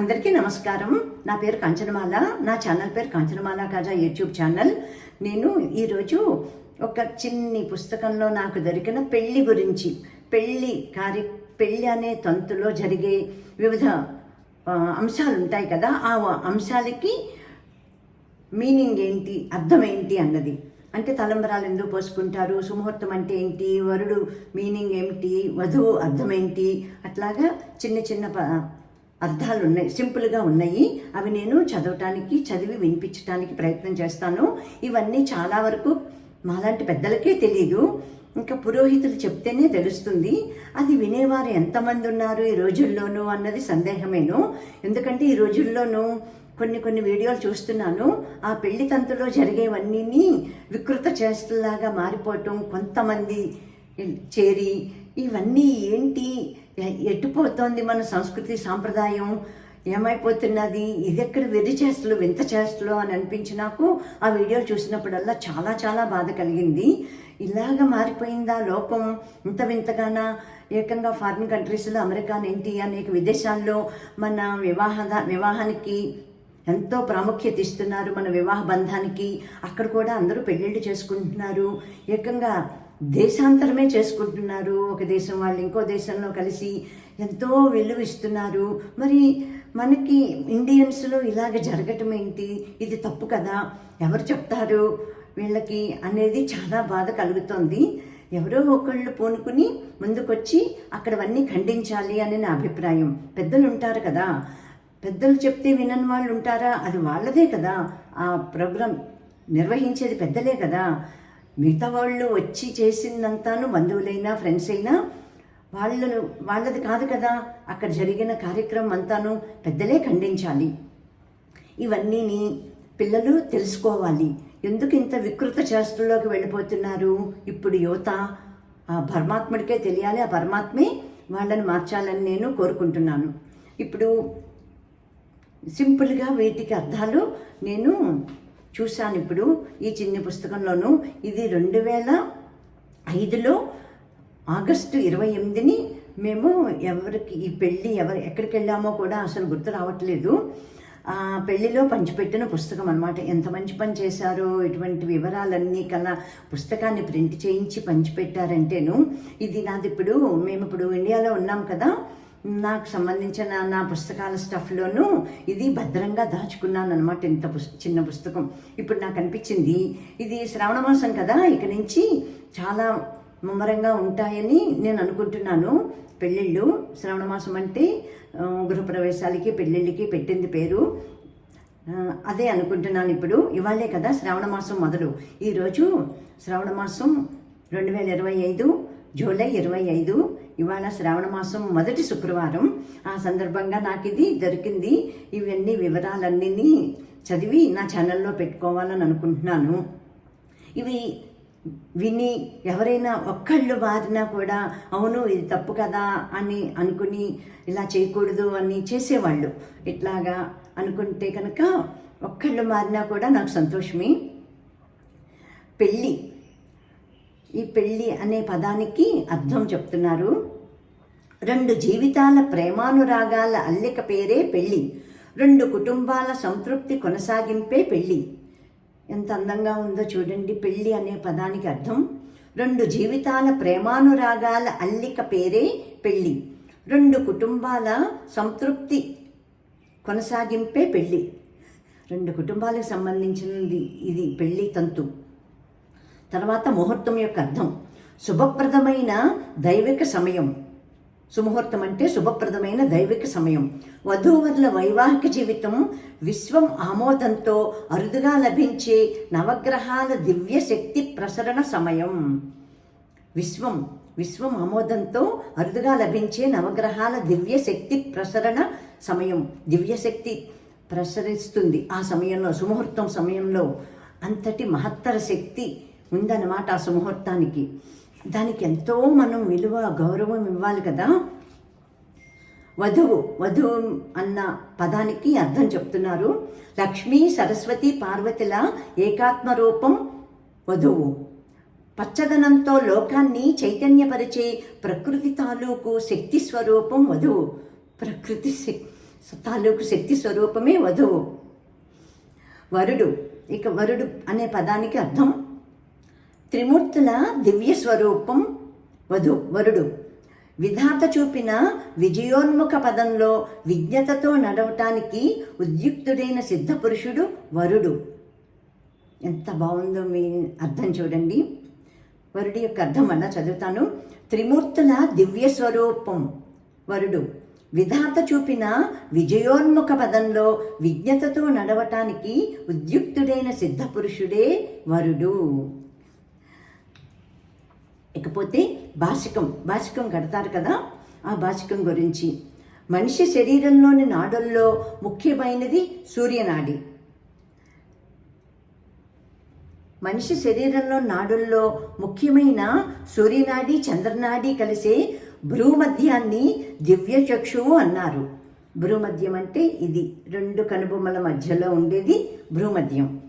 అందరికీ నమస్కారం. నా పేరు కాంచనమాల. నా ఛానల్ పేరు కాంచనమాల కాజా యూట్యూబ్ ఛానల్. నేను ఈరోజు ఒక చిన్ని పుస్తకంలో నాకు దొరికిన పెళ్ళి గురించి పెళ్ళి కార్య పెళ్ళి అనే తంతులో జరిగే వివిధ అంశాలు ఉంటాయి కదా ఆ అంశాలకి మీనింగ్ ఏంటి అర్థం ఏంటి అన్నది. అంటే తలంబరాలు ఎందుకు పోసుకుంటారు సుముహూర్తం అంటే ఏంటి వరుడు మీనింగ్ ఏమిటి వధువు అర్థం ఏంటి అట్లాగా చిన్న చిన్న ప అర్థాలు ఉన్నాయి సింపుల్గా ఉన్నాయి. అవి నేను చదవటానికి చదివి వినిపించడానికి ప్రయత్నం చేస్తాను. ఇవన్నీ చాలా వరకు మాలాంటి పెద్దలకే తెలియదు ఇంకా పురోహితులు చెప్తేనే తెలుస్తుంది. అది వినేవారు ఎంతమంది ఉన్నారు ఈ రోజుల్లోనూ అన్నది సందేహమేను. ఎందుకంటే ఈ రోజుల్లోనూ కొన్ని కొన్ని వీడియోలు చూస్తున్నాను. ఆ పెళ్ళి తంతులో జరిగేవన్నీ వికృత చేష్టలాగా మారిపోవటం కొంతమంది చేరి ఇవన్నీ ఏంటి? ఎట్టుపోతోంది మన సంస్కృతి సాంప్రదాయం? ఏమైపోతున్నది? ఇది ఎక్కడ వెర్రి చేష్టలు వింత చేష్టలు అని అనిపించి నాకు ఆ వీడియో చూసినప్పుడల్లా చాలా చాలా బాధ కలిగింది. ఇలాగ మారిపోయిందా లోకం? ఇంత వింతగానా? ఏకంగా ఫారిన్ కంట్రీస్లో అమెరికా ఏంటి అనేక విదేశాల్లో మన వివాహ వివాహానికి ఎంతో ప్రాముఖ్యత ఇస్తున్నారు మన వివాహ బంధానికి. అక్కడ కూడా అందరూ పెళ్ళిళ్ళు చేసుకుంటున్నారు. ఏకంగా దేశాంతరమే చేసుకుంటున్నారు. ఒక దేశం వాళ్ళు ఇంకో దేశంలో కలిసి ఎంతో వెలువిస్తున్నారు మరి మనకి ఇండియన్స్లో ఇలాగ జరగటం ఏంటి? ఇది తప్పు కదా? ఎవరు చెప్తారు? వీళ్ళకి అనేది చాలా బాధ కలుగుతోంది. ఎవరో ఒకళ్ళు పూనుకుని ముందుకొచ్చి అక్కడవన్నీ ఖండించాలి అని నా అభిప్రాయం. పెద్దలు ఉంటారు కదా? పెద్దలు చెప్తే వినని వాళ్ళు ఉంటారా? అది వాళ్ళదే కదా. ఆ ప్రోగ్రాం నిర్వహించేది పెద్దలే కదా. మిగతా వాళ్ళు వచ్చి చేసిందంతాను బంధువులైనా ఫ్రెండ్స్ అయినా వాళ్ళను వాళ్ళది కాదు కదా. అక్కడ జరిగిన కార్యక్రమం అంతాను పెద్దలే ఖండించాలి. ఇవన్నీని పిల్లలు తెలుసుకోవాలి. ఎందుకు ఇంత వికృత చేష్టల్లోకి వెళ్ళిపోతున్నారు? ఇప్పుడు యువత ఆ పరమాత్ముడికే తెలియాలి. ఆ పరమాత్మే వాళ్ళని మార్చాలని నేను కోరుకుంటున్నాను. ఇప్పుడు సింపుల్గా వీటికి అర్థాలు నేను చూశాను ఇప్పుడు ఈ చిన్న పుస్తకంలోను. ఇది రెండు వేల ఐదులో ఆగస్టు ఇరవై ఎనిమిదిని మేము ఎవరికి ఈ పెళ్ళి ఎవరు ఎక్కడికి వెళ్ళామో కూడా అసలు గుర్తు రావట్లేదు. పెళ్ళిలో పెళ్ళిలో పంచిపెట్టిన పుస్తకం అనమాట ఎంత మంచి పని చేశారో ఇటువంటి వివరాలన్నీ కన్నా పుస్తకాన్ని ప్రింట్ చేయించి పంచిపెట్టారంటేను. ఇది నాది ఇప్పుడు మేము ఇప్పుడు ఇండియాలో ఉన్నాం కదా. నాకు సంబంధించిన నా పుస్తకాల స్టఫ్లోనూ ఇది భద్రంగా దాచుకున్నాను అనమాట ఇంత పుస్ చిన్న పుస్తకం. ఇప్పుడు నాకు అనిపించింది ఇది శ్రావణ మాసం కదా ఇక నుంచి చాలా ముమ్మరంగా ఉంటాయని నేను అనుకుంటున్నాను. పెళ్ళిళ్ళు శ్రావణ మాసం అంటే గృహప్రవేశాలకి పెళ్ళిళ్ళకి పెట్టింది పేరు. అదే అనుకుంటున్నాను ఇప్పుడు. ఇవాళే కదా శ్రావణ మాసం మొదలు. ఈరోజు శ్రావణ మాసం రెండు వేల ఇరవై ఐదు జూలై ఇరవై ఐదు ఇవాళ శ్రావణ మాసం మొదటి శుక్రవారం. ఆ సందర్భంగా నాకు ఇది దొరికింది. ఇవన్నీ వివరాలన్నీ చదివి నా ఛానల్లో పెట్టుకోవాలని అనుకుంటున్నాను. ఇవి విని ఎవరైనా ఒక్కళ్ళు మారినా కూడా అవును ఇది తప్పు కదా అని అనుకుని ఇలా చేయకూడదు అని చేసేవాళ్ళు. ఇట్లాగా అనుకుంటే కనుక ఒక్కళ్ళు మారినా కూడా నాకు సంతోషమే. పెళ్ళి ఈ పెళ్ళి అనే పదానికి అర్థం చెప్తున్నారు. రెండు జీవితాల ప్రేమానురాగాల అల్లిక పేరే పెళ్ళి. రెండు కుటుంబాల సంతృప్తి కొనసాగింపే పెళ్ళి. ఎంత అందంగా ఉందో చూడండి పెళ్ళి అనే పదానికి అర్థం. రెండు జీవితాల ప్రేమానురాగాల అల్లిక పేరే పెళ్ళి. రెండు కుటుంబాల సంతృప్తి కొనసాగింపే పెళ్ళి. రెండు కుటుంబాలకు సంబంధించినది ఇది పెళ్ళి తంతు. తర్వాత ముహూర్తం యొక్క అర్థం. శుభప్రదమైన దైవిక సమయం. సుముహూర్తం అంటే శుభప్రదమైన దైవిక సమయం. వధూవరుల వైవాహిక జీవితం విశ్వం ఆమోదంతో అరుదుగా లభించే నవగ్రహాల దివ్య శక్తి ప్రసరణ సమయం. విశ్వం విశ్వం ఆమోదంతో అరుదుగా లభించే నవగ్రహాల దివ్య శక్తి ప్రసరణ సమయం. దివ్యశక్తి ప్రసరిస్తుంది ఆ సమయంలో సుముహూర్తం సమయంలో. అంతటి మహత్తర శక్తి ఉందన్నమాట ఆ సుముహూర్తానికి. దానికి ఎంతో మనం విలువ గౌరవం ఇవ్వాలి కదా? వధువు వధువు అన్న పదానికి అర్థం చెప్తున్నారు. లక్ష్మీ సరస్వతి పార్వతిల ఏకాత్మ రూపం వధువు. పచ్చదనంతో లోకాన్ని చైతన్యపరిచే ప్రకృతి తాలూకు శక్తి స్వరూపం వధువు. ప్రకృతి తాలూకు శక్తి స్వరూపమే వధువు. వరుడు ఇక వరుడు అనే పదానికి అర్థం త్రిమూర్తుల దివ్య స్వరూపం వధు వరుడు. విధాత చూపిన విజయోన్ముఖ పదంలో విజ్ఞతతో నడవటానికి ఉద్యుక్తుడైన సిద్ధపురుషుడు వరుడు. ఎంత బాగుందో మీ అర్థం చూడండి. వరుడి యొక్క అర్థం అన్న చదువుతాను. త్రిమూర్తుల దివ్య స్వరూపం వరుడు. విధాత చూపిన విజయోన్ముఖ పదంలో విజ్ఞతతో నడవటానికి ఉద్యుక్తుడైన సిద్ధపురుషుడే వరుడు. ఇకపోతే భాషికం భాషికం కడతారు కదా? ఆ భాషికం గురించి. మనిషి శరీరంలోని నాడుల్లో ముఖ్యమైనది సూర్యనాడి. మనిషి శరీరంలో నాడుల్లో ముఖ్యమైన సూర్యనాడి చంద్రనాడి కలిసే భ్రూమధ్యాన్ని దివ్య చక్షువు అన్నారు. భ్రూమధ్యం అంటే ఇది. రెండు కనుబొమ్మల మధ్యలో ఉండేది భ్రూమధ్యం.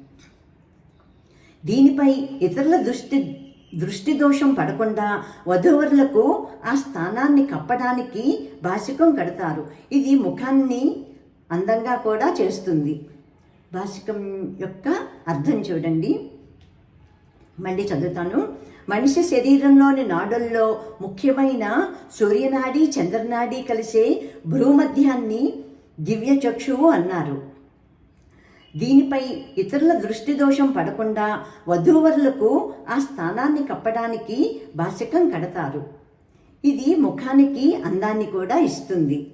దీనిపై ఇతరుల దృష్టి దృష్టి దోషం పడకుండా వధూవరులకు ఆ స్థానాన్ని కప్పడానికి భాషికం కడతారు. ఇది ముఖాన్ని అందంగా కూడా చేస్తుంది. భాషికం యొక్క అర్థం చూడండి. మళ్ళీ చదువుతాను. మనిషి శరీరంలోని నాడుల్లో ముఖ్యమైన సూర్యనాడి చంద్రనాడి కలిసే భ్రూమధ్యాన్ని దివ్యచక్షువు అన్నారు. దీనిపై ఇతరుల దృష్టి దోషం పడకుండా వధూవరులకు ఆ స్థానాన్ని కప్పడానికి భాషకం కడతారు. ఇది ముఖానికి అందాన్ని కూడా ఇస్తుంది.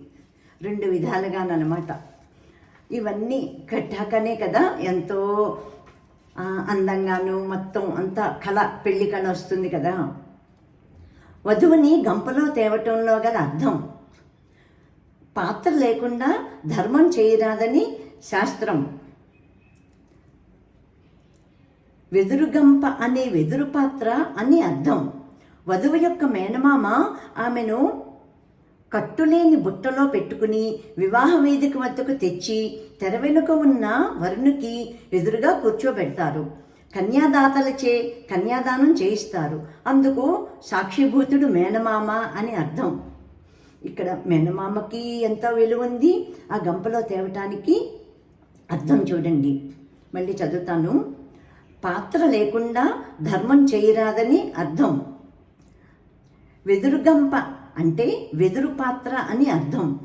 రెండు విధాలుగానమాట ఇవన్నీ కట్టాకనే కదా ఎంతో అందంగాను మొత్తం అంతా కళ పెళ్ళి కళ వస్తుంది కదా. వధువుని గంపలో తేవటంలో గల అర్థం. పాత్ర లేకుండా ధర్మం చేయరాదని శాస్త్రం. వెదురుగంప అనే వెదురు పాత్ర అని అర్థం. వధువు యొక్క మేనమామ ఆమెను కట్టులేని బుట్టలో పెట్టుకుని వివాహ వేదిక వద్దకు తెచ్చి తెర వెనుక ఉన్న వరుణుకి ఎదురుగా కూర్చోబెడతారు. కన్యాదాతలచే కన్యాదానం చేయిస్తారు. అందుకు సాక్షిభూతుడు మేనమామ అని అర్థం. ఇక్కడ మేనమామకి ఎంత విలువ ఉంది? ఆ గంపలో తేవటానికి అర్థం చూడండి. మళ్ళీ చదువుతాను. పాత్ర లేకుండా ధర్మం చేయరాదని అర్థం. వెదురుగంప అంటే వెదురు పాత్ర అని అర్థం.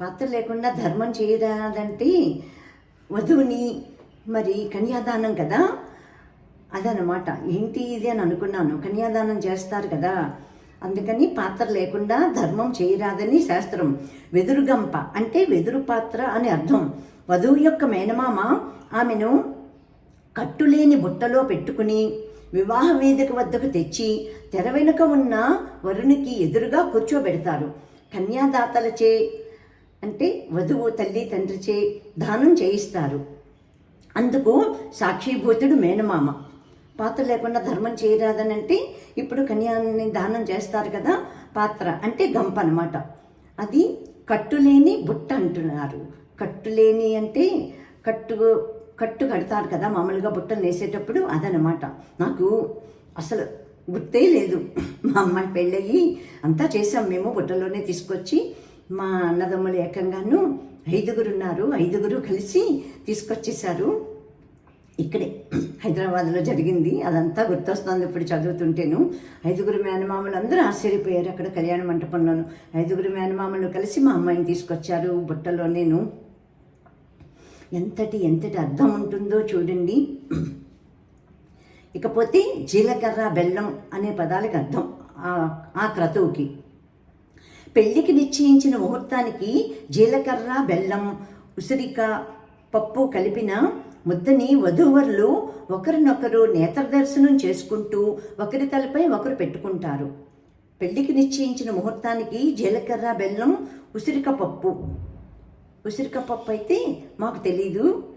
పాత్ర లేకుండా ధర్మం చేయరాదంటే వధువుని మరి కన్యాదానం కదా? అదనమాట ఏంటి ఇది అని అనుకున్నాను. కన్యాదానం చేస్తారు కదా? అందుకని పాత్ర లేకుండా ధర్మం చేయరాదని శాస్త్రం. వెదురుగంప అంటే వెదురు పాత్ర అని అర్థం. వధువు యొక్క మేనమామ ఆమెను కట్టులేని బుట్టలో పెట్టుకుని వివాహ వేదిక వద్దకు తెచ్చి తెర వెనుక ఉన్న వరునికి ఎదురుగా కూర్చోబెడతారు. కన్యాదాతలచే అంటే వధువు తల్లి తండ్రిచే దానం చేయిస్తారు. అందుకు సాక్షిభూతుడు మేనమామ. పాత్ర లేకుండా ధర్మం చేయరాదనంటే ఇప్పుడు కన్యాన్ని దానం చేస్తారు కదా పాత్ర అంటే గంప అనమాట అది కట్టులేని బుట్ట అంటున్నారు. కట్టులేని అంటే కట్టు కట్టు కడతారు కదా మామూలుగా బుట్టలు వేసేటప్పుడు అదనమాట నాకు అసలు గుర్తే లేదు. మా అమ్మాయి పెళ్ళయి అంతా చేసాం మేము బుట్టలోనే తీసుకొచ్చి. మా అన్నదమ్ములు ఏకంగాను ఐదుగురు ఉన్నారు. ఐదుగురు కలిసి తీసుకొచ్చేసారు ఇక్కడే హైదరాబాద్లో జరిగింది. అదంతా గుర్తొస్తుంది ఇప్పుడు చదువుతుంటేను. ఐదుగురు మేనమామలు అందరూ ఆశ్చర్యపోయారు అక్కడ కళ్యాణ మంటపంలోను. ఐదుగురు మేనమామలు కలిసి మా అమ్మాయిని తీసుకొచ్చారు బుట్టలో నేను. ఎంతటి ఎంతటి అర్థం ఉంటుందో చూడండి. ఇకపోతే జీలకర్ర బెల్లం అనే పదాలకు అర్థం ఆ- క్రతువుకి. పెళ్ళికి నిశ్చయించిన ముహూర్తానికి జీలకర్ర బెల్లం ఉసిరిక పప్పు కలిపిన ముద్దని వధూవరులు ఒకరినొకరు నేత్ర దర్శనం చేసుకుంటూ ఒకరి తలపై ఒకరు పెట్టుకుంటారు. పెళ్ళికి నిశ్చయించిన ముహూర్తానికి జీలకర్ర బెల్లం ఉసిరిక పప్పు. ఉసిరిక పప్పు అయితే మాకు తెలీదు.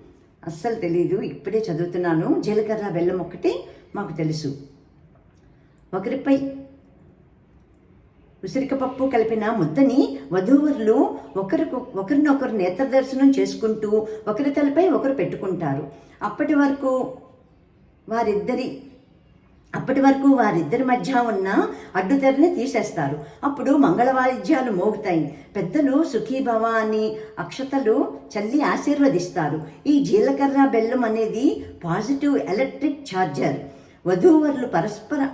అస్సలు తెలీదు. ఇప్పుడే చదువుతున్నాను. జీలకర్ర బెల్లం ఒక్కటే మాకు తెలుసు. ఒకరిపై ఉసిరికపప్పు కలిపిన ముద్దని వధూవరులు ఒకరికి ఒకరినొకరు నేత్రదర్శనం చేసుకుంటూ ఒకరి తలపై ఒకరు పెట్టుకుంటారు. అప్పటి వరకు వారిద్దరి అప్పటి వరకు వారిద్దరి మధ్య ఉన్న అడ్డుతెరని తీసేస్తారు. అప్పుడు మంగళవాయిద్యాలు మోగుతాయి. పెద్దలు సుఖీభవ అని అక్షతలు చల్లి ఆశీర్వదిస్తారు. ఈ జీలకర్ర బెల్లం అనేది పాజిటివ్ ఎలక్ట్రిక్ ఛార్జర్. వధూవరులు పరస్పర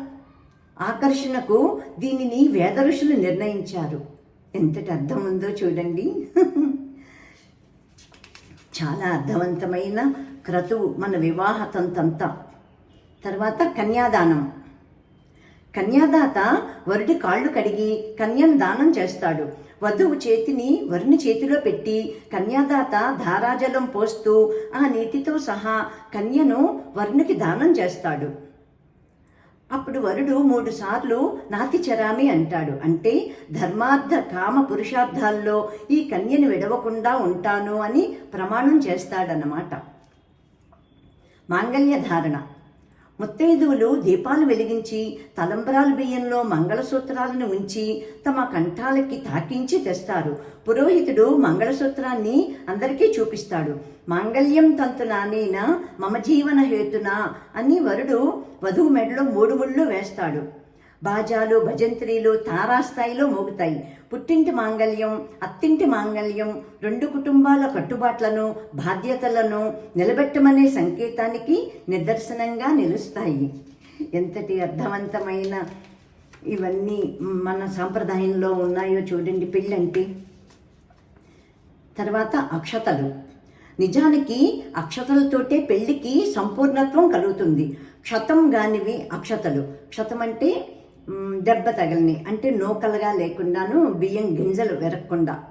ఆకర్షణకు దీనిని వేద ఋషులు నిర్ణయించారు. ఎంతటి అర్థం ఉందో చూడండి. చాలా అర్థవంతమైన క్రతువు మన వివాహ తంతంతా. తర్వాత కన్యాదానం. కన్యాదాత వరుడి కాళ్ళు కడిగి కన్యను దానం చేస్తాడు. వధువు చేతిని వరుని చేతిలో పెట్టి కన్యాదాత ధారాజలం పోస్తూ ఆ నీటితో సహా కన్యను వరునికి దానం చేస్తాడు. అప్పుడు వరుడు మూడు సార్లు నాతి చరామి అంటాడు. అంటే ధర్మార్థ కామ పురుషార్థాల్లో ఈ కన్యను విడవకుండా ఉంటాను అని ప్రమాణం చేస్తాడన్నమాట. మాంగళ్య ధారణ. ముత్తైదువులు దీపాలు వెలిగించి తలంబరాల బియ్యంలో మంగళసూత్రాలను ఉంచి తమ కంఠాలకి తాకించి తెస్తారు. పురోహితుడు మంగళసూత్రాన్ని అందరికీ చూపిస్తాడు. మాంగళ్యం తంతు నానేన మమ జీవన హేతున అని వరుడు వధువు మెడలో మూడు ముళ్ళు వేస్తాడు. బాజాలు భజంత్రీలు తారాస్థాయిలో మోగుతాయి. పుట్టింటి మాంగళ్యం అత్తింటి మాంగళ్యం రెండు కుటుంబాల కట్టుబాట్లను బాధ్యతలను నిలబెట్టమనే సంకేతానికి నిదర్శనంగా నిలుస్తాయి. ఎంతటి అర్థవంతమైన ఇవన్నీ మన సాంప్రదాయంలో ఉన్నాయో చూడండి పెళ్ళంటే. తర్వాత అక్షతలు. నిజానికి అక్షతలతోటే పెళ్ళికి సంపూర్ణత్వం కలుగుతుంది. క్షతం గానివి అక్షతలు. క్షతం అంటే దెబ్బ తగలని అంటే నూకలుగా లేకుండాను బియ్యం గింజలు వెరక్కుండా.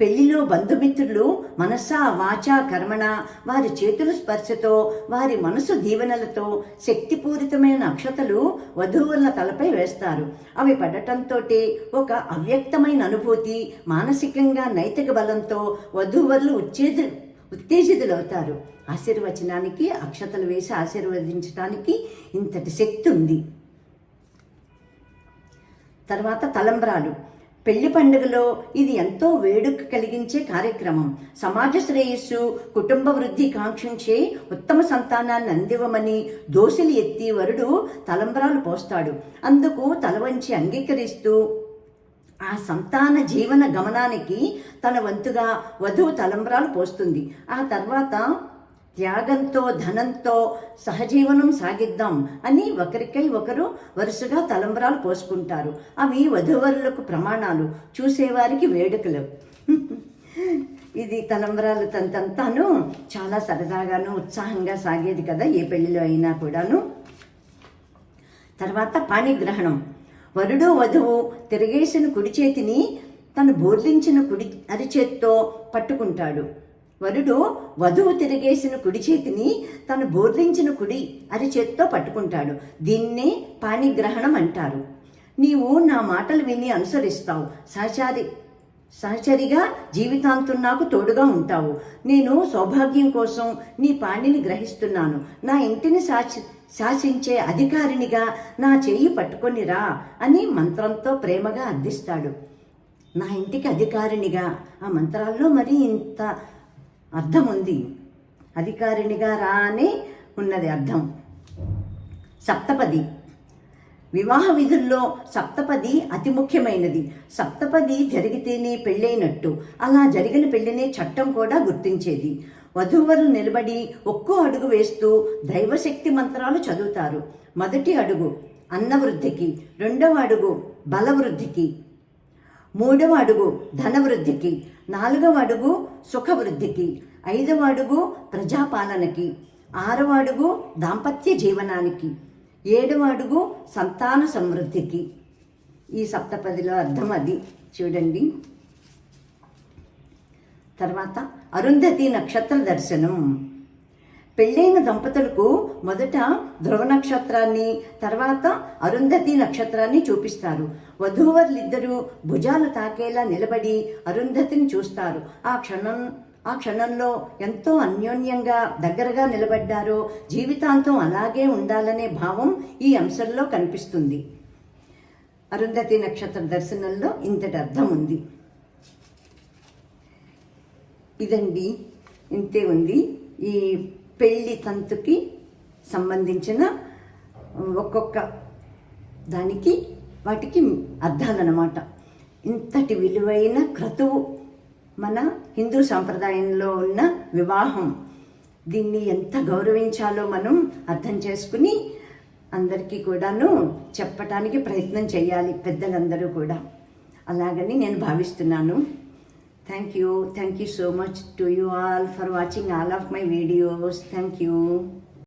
పెళ్ళిలో బంధుమిత్రులు మనసా వాచా కర్మణ వారి చేతుల స్పర్శతో వారి మనసు దీవెనలతో శక్తిపూరితమైన అక్షతలు వధువుల తలపై వేస్తారు. అవి పడటంతో ఒక అవ్యక్తమైన అనుభూతి మానసికంగా నైతిక బలంతో వధూవరులు ఉత్తేజ ఉత్తేజితులవుతారు. ఆశీర్వచనానికి అక్షతలు వేసి ఆశీర్వదించడానికి ఇంతటి శక్తి ఉంది. తర్వాత తలంబ్రాలు. పెళ్ళి పండుగలో ఇది ఎంతో వేడుక కలిగించే కార్యక్రమం. సమాజ శ్రేయస్సు కుటుంబ వృద్ధి కాంక్షించే ఉత్తమ సంతానాన్ని అందివ్వమని దోశలు ఎత్తి వరుడు తలంబ్రాలు పోస్తాడు. అందుకు తలవంచి అంగీకరిస్తూ ఆ సంతాన జీవన గమనానికి తన వంతుగా వధువు తలంబ్రాలు పోస్తుంది. ఆ తర్వాత త్యాగంతో ధనంతో సహజీవనం సాగిద్దాం అని ఒకరికై ఒకరు వరుసగా తలంబ్రాలు పోసుకుంటారు. అవి వధువరులకు ప్రమాణాలు. చూసేవారికి వేడుకలు. ఇది తలంబ్రాలు తంతంతాను. చాలా సరదాగాను ఉత్సాహంగా సాగేది కదా ఏ పెళ్ళిలో అయినా కూడాను. తర్వాత పాణిగ్రహణం. వరుడు వధువు తిరిగేసిన కుడి చేతిని తను బోర్లించిన కుడి అరిచేత్తో పట్టుకుంటాడు. వరుడు వధువు తిరిగేసిన కుడి చేతిని తను బోర్లించిన కుడి అరిచేత్తో పట్టుకుంటాడు. దీన్నే పాణిగ్రహణం అంటారు. నీవు నా మాటలు విని అనుసరిస్తావు. సహచారి సహచరిగా జీవితాంతం నాకు తోడుగా ఉంటావు. నేను సౌభాగ్యం కోసం నీ పాణిని గ్రహిస్తున్నాను. నా ఇంటిని శాసి శాసించే అధికారినిగా నా చేయి పట్టుకొని రా అని మంత్రంతో ప్రేమగా అర్థిస్తాడు నా ఇంటికి అధికారినిగా ఆ మంత్రాల్లో మరి ఇంత అర్థం ఉంది అధికారినిగా రా ఉన్నది అర్థం. సప్తపది. వివాహ విధుల్లో సప్తపది అతి ముఖ్యమైనది. సప్తపది జరిగితేనే పెళ్ళైనట్టు. అలా జరిగిన పెళ్ళినే చట్టం కూడా గుర్తించేది. వధూవరులు నిలబడి ఒక్కో అడుగు వేస్తూ దైవశక్తి మంత్రాలు చదువుతారు. మొదటి అడుగు అన్నవృద్ధికి. రెండవ అడుగు బలవృద్ధికి. మూడవ అడుగు ధనవృద్ధికి నాలుగవ అడుగు సుఖవృద్ధికి ఐదవ అడుగు ప్రజాపాలనకి ఆరవ అడుగు దాంపత్య జీవనానికి ఏడవ అడుగు సంతాన సమృద్ధికి. ఈ సప్తపదిలో అర్థం అది. చూడండి. తర్వాత అరుంధతి నక్షత్ర దర్శనం. పెళ్ళైన దంపతులకు మొదట ధ్రువ నక్షత్రాన్ని తర్వాత అరుంధతి నక్షత్రాన్ని చూపిస్తారు. వధూవరులిద్దరూ భుజాలు తాకేలా నిలబడి అరుంధతిని చూస్తారు. ఆ క్షణం ఆ క్షణంలో ఎంతో అన్యోన్యంగా దగ్గరగా నిలబడ్డారో జీవితాంతం అలాగే ఉండాలనే భావం ఈ అంశంలో కనిపిస్తుంది. అరుంధతి నక్షత్ర దర్శనంలో ఇంతటి అర్థం ఉంది. ఇదండి ఇంతే ఉంది. ఈ పెళ్ళి తంతుకి సంబంధించిన ఒక్కొక్క దానికి వాటికి అర్థాలన్నమాట. ఇంతటి విలువైన క్రతువు మన హిందూ సాంప్రదాయంలో ఉన్న వివాహం. దీన్ని ఎంత గౌరవించాలో మనం అర్థం చేసుకుని అందరికీ కూడాను చెప్పటానికి ప్రయత్నం చేయాలి పెద్దలందరూ కూడా. అలాగని నేను భావిస్తున్నాను. Thank you. Thank you so much to you all for watching all of my videos. Thank you.